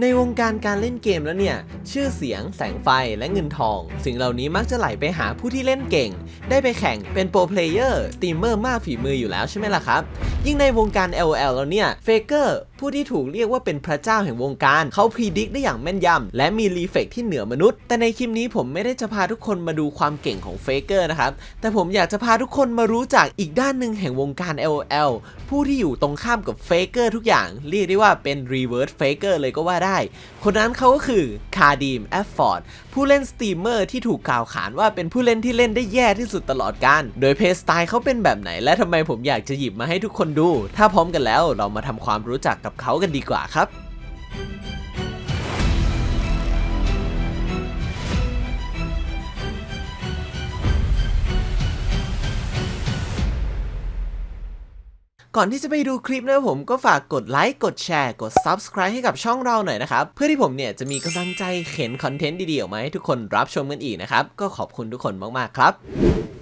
ในวงการการเล่นเกมแล้วเนี่ย ชื่อเสียง แสงไฟและเงินทอง สิ่งเหล่านี้มักจะไหลไปหาผู้ที่เล่นเก่ง ได้ไปแข่งเป็นโปรเพลเยอร์สตรีมเมอร์มากฝีมืออยู่แล้วใช่ไหมล่ะครับ ยิ่งในวงการ LOL แล้วเนี่ยเฟเกอร์ ผู้ที่ถูกเรียกว่าเป็นพระเจ้าแห่งวงการ เขาพีดิกได้อย่างแม่นยำ และมีรีเฟกที่เหนือมนุษย์ แต่ในคลิปนี้ผมไม่ได้จะพาทุกคนมาดูความเก่งของเฟเกอร์นะครับ แต่ผมอยากจะพาทุกคนมารู้จักอีกด้านหนึ่งแห่งวงการ LOL ผู้ที่อยู่ตรงข้ามกับเฟเกอร์ทุกอย่าง เรียกได้ว่าเป็น reverse faker เลยก็ว่าได้ คนนั้นเขาก็คือคาดีมแอฟฟอร์ดผู้เล่นสตรีมเมอร์ที่ถูกกล่าวขานว่าเป็นผู้เล่นที่เล่นได้แย่ที่สุดตลอดการ โดยเพย์สไตล์เขาเป็นแบบไหน และทำไมผมอยากจะหยิบมาให้ทุกคนดู ถ้าพร้อมกันแล้วเรามาทำความรู้จักกับเขากันดีกว่าครับ ก่อนที่จะไปดูคลิปนะผมก็ฝากกดไลค์ กดแชร์ กด Subscribe ให้กับช่องเราหน่อยนะครับ เพื่อที่ผมเนี่ยจะมีกำลังใจเข็นคอนเทนต์ดีๆออกมาให้ทุกคนรับชมกันอีกนะครับ ก็ขอบคุณทุกคนมากๆครับ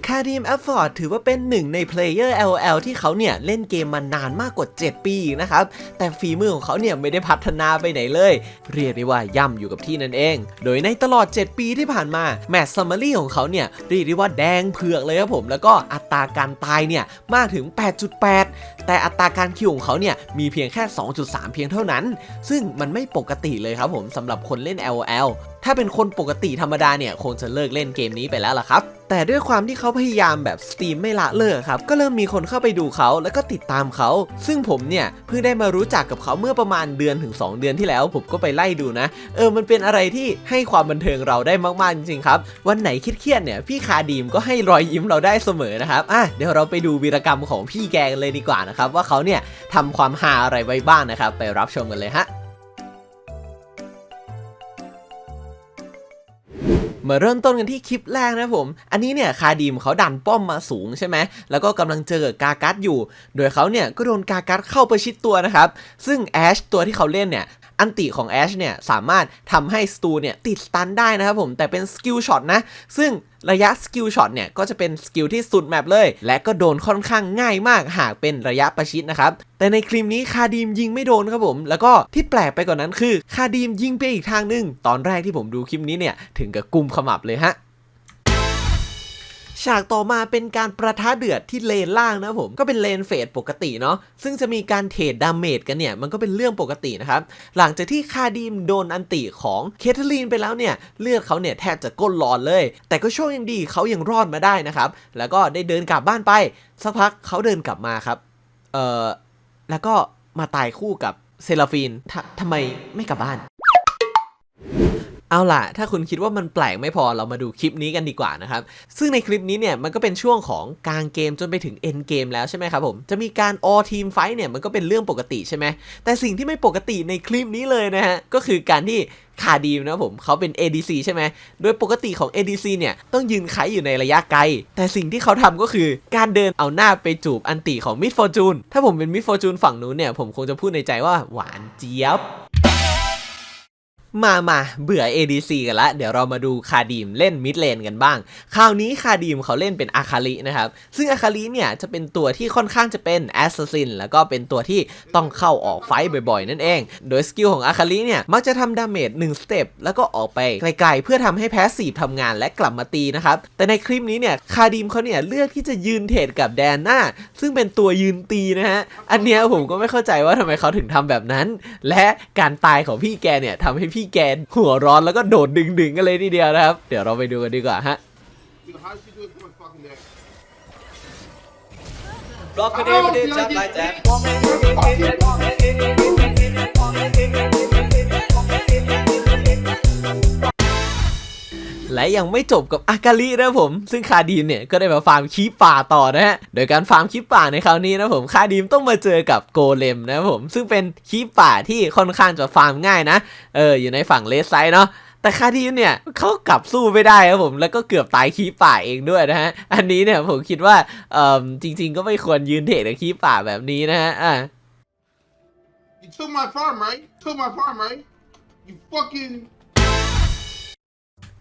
คาดีมแอฟฟอร์ดถือว่าเป็นหนึ่งในเพลเยอร์ LOL ที่เขาเนี่ยเล่นเกมมานานมากกว่า 7 ปีนะครับ แต่ฝีมือของเขาเนี่ยไม่ได้พัฒนาไปไหนเลย เรียกได้ว่าย่ำอยู่กับที่นั่นเอง โดยในตลอด 7 ปีที่ผ่านมาแมตช์ซัมมารีของเขาเนี่ยเรียกได้ว่าแดงเผือกเลยครับผม แล้วก็อัตราการตายเนี่ยมากถึง 8.8 แต่อัตราการคิวของเขาเนี่ยมีเพียงแค่ 2.3 เพียงเท่านั้น ซึ่งมันไม่ปกติเลยครับผมสำหรับคนเล่น LOL ถ้าเป็นคนปกติธรรมดาเนี่ยคงจะเลิกเล่นเกมนี้ไปแล้วล่ะครับ แต่ด้วยความที่เขาพยายามแบบสตรีมไม่ละเลิกครับ ก็เริ่มมีคนเข้าไปดูเขาแล้วก็ติดตามเขา ซึ่งผมเนี่ยเพิ่งได้มารู้จักกับเขาเมื่อประมาณเดือนถึง 2 เดือนที่แล้ว ผมก็ไปไล่ดูนะ เออมันเป็นอะไรที่ให้ความบันเทิงเราได้มากๆจริงๆครับ วันไหนเครียดเนี่ยพี่คาดีมก็ให้รอยยิ้มเราได้เสมอนะครับอะเดี๋ยวเราไปดูวีรกรรมของพี่แกกันเลยดีกว่านะครับว่าเขาเนี่ยทำความฮาอะไรไว้บ้างนะครับ ไปรับชมกันเลยฮะ มาเริ่มต้นกันที่คลิปแรกนะผม อันนี้เนี่ยคาดีมเขาดันป้อมมาสูงใช่ไหม แล้วก็กำลังเจอกับกากัสอยู่ โดยเขาเนี่ยก็โดนกากัสเข้าประชิดตัวนะครับ ซึ่งแอชตัวที่เขาเล่นเนี่ย อันติของแอชเนี่ยสามารถทำให้สตูเนี่ยติดสตันได้นะครับผมแต่เป็นสกิลช็อตนะซึ่งระยะสกิลช็อตเนี่ยก็จะเป็นสกิลที่สุดแมปเลย และก็โดนค่อนข้างง่ายมากหากเป็นระยะประชิดนะครับ แต่ในคลิปนี้คาดีมยิงไม่โดนครับผม แล้วก็ที่แปลกไปกว่านนั้นคือ คาดีมยิงไปอีกทางหนึง ตอนแรกที่ผมดูคลิปนี้เนี่ยถึงกับกุมขมับเลยฮะ ฉากต่อมาเป็นการประทะเดือดที่เลนล่างนะผมก็เป็นเลนเฟดปกติเนาะซึ่งจะมีการเทรดดาเมจกันเนี่ยมันก็เป็นเรื่องปกตินะครับหลังจากที่คาดีมโดนอันติของเคทเธอรีนไปแล้วเนี่ยเลือดเขาเนี่ยแทบจะก้นหลอดเลย แต่ก็โชคยังดีเขายังรอดมาได้นะครับแล้วก็ได้เดินกลับบ้านไป สักพักเขาเดินกลับมาครับเออแล้วก็มาตายคู่กับเซราฟีนททำไมไม่กลับบ้าน เอาล่ะ ถ้าคุณคิดว่ามันแปลกไม่พอเรามาดูคลิปนี้กันดีกว่านะครับ ซึ่งในคลิปนี้เนี่ยมันก็เป็นช่วงของกลางเกมจนไปถึงเอ็นเกมแล้วใช่ไหมครับผม จะมีการออทีมไฟเนี่ยมันก็เป็นเรื่องปกติใช่ไหม แต่สิ่งที่ไม่ปกติในคลิปนี้เลยนะฮะ ก็คือการที่คาดีมนะผมเขาเป็น ADC ใช่ไหม โดยปกติของ ADC เนี่ยต้องยืนไขอยู่ในระยะไกล แต่สิ่งที่เขาทำก็คือการเดินเอาหน้าไปจูบอันติของมิดฟอร์จูน ถ้าผมเป็นมิดฟอร์จูนฝั่งนู้นเนี่ยผมคงจะพูดในใจว่าหวานเจี๊ยบ มามาเบื่อ ADC กันละ เดี๋ยวเรามาดูคาดีมเล่นมิดเลนกันบ้าง คราวนี้คาดีมเขาเล่นเป็นอาคารินะครับ ซึ่งอาคาริเนี่ยจะเป็นตัวที่ค่อนข้างจะเป็นแอสซัสซินแล้วก็เป็นตัวที่ต้องเข้าออกไฟต์บ่อยๆ นั่นเอง โดยสกิลของอาคาริเนี่ยมักจะทำดาเมจ1สเต็ปแล้วก็ออกไปไกลๆ เพื่อทำให้แพสซีฟทำงานและกลับมาตีนะครับ แต่ในคลิปนี้เนี่ยคาดีมเขาเนี่ยเลือกที่จะยืนเทรดกับแดนหน้า ซึ่งเป็นตัวยืนตีนะฮะ อันเนี้ยผมก็ไม่เข้าใจว่าทำไมเขาถึงทำแบบนั้น และการตายของพี่แกเนี่ยทำให้พี่ี่แกหัวร้อนแล้วก็โดดดึงๆกันเลยทีเดียวนะครับ เดี๋ยวเราไปดูกันดีกว่าฮะบล็อกไปดีไปดีจับไล่แจ๊บ ยังไม่จบกับอากาลินะผม ซึ่งคาดีมเนี่ยก็ได้มาฟาร์มคีปป่าต่อนะฮะโดยการฟาร์มคีปป่าในคราวนี้นะผมคาดีมต้องมาเจอกับโกเลมนะผมซึ่งเป็นคีปป่าที่ค่อนข้างจะฟาร์มง่ายนะเอออยู่ในฝั่งเลสไซด์เนาะแต่คาดีมเนี่ยเขากลับสู้ไม่ได้ครับผมแล้วก็เกือบตายคีปป่าเองด้วยนะฮะอันนี้เนี่ยผมคิดว่าเออจริง ๆ ก็ไม่ควรยืนเทรดกับคีปป่าแบบนี้นะฮะอะ You took my farm, right? You took my farm, right? You fucking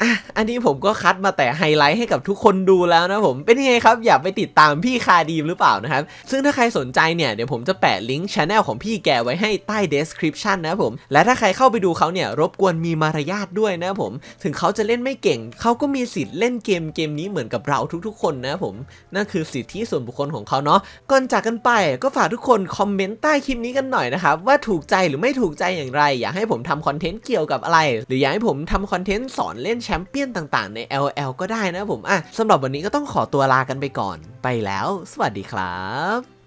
อะ อันนี้ผมก็คัดมาแต่ไฮไลท์ให้กับทุกคนดูแล้วนะผม เป็นยังไงครับ อยากไปติดตามพี่คาดีมหรือเปล่านะครับ ซึ่งถ้าใครสนใจเนี่ย เดี๋ยวผมจะแปะลิงก์ช anel ของพี่แกไว้ให้ใต้ description นะผม และถ้าใครเข้าไปดูเขาเนี่ย รบกวนมีมารยาทด้วยนะผม ถึงเขาจะเล่นไม่เก่ง เขาก็มีสิทธิ์เล่นเกมเกมนี้เหมือนกับเราทุกๆ คนนะผม นั่นคือสิทธิส่วนบุคคลของเขาเนาะ ก่อนจากกันไปก็ฝากทุกคนคอมเมนต์ใต้คลิปนี้กันหน่อยนะครับว่าถูกใจหรือไม่ถูกใจอย่างไร อยากให้ผมทำคอนเทนต์เกี่ยวกับอะไร หรืออยากให้ผมทำคอนเทนต์สอนเล่นแชมเปี้ยนต่างๆ ใน LL ก็ได้นะผมอะสำหรับวันนี้ก็ต้องขอตัวลากันไปก่อน ไปแล้ว สวัสดีครับ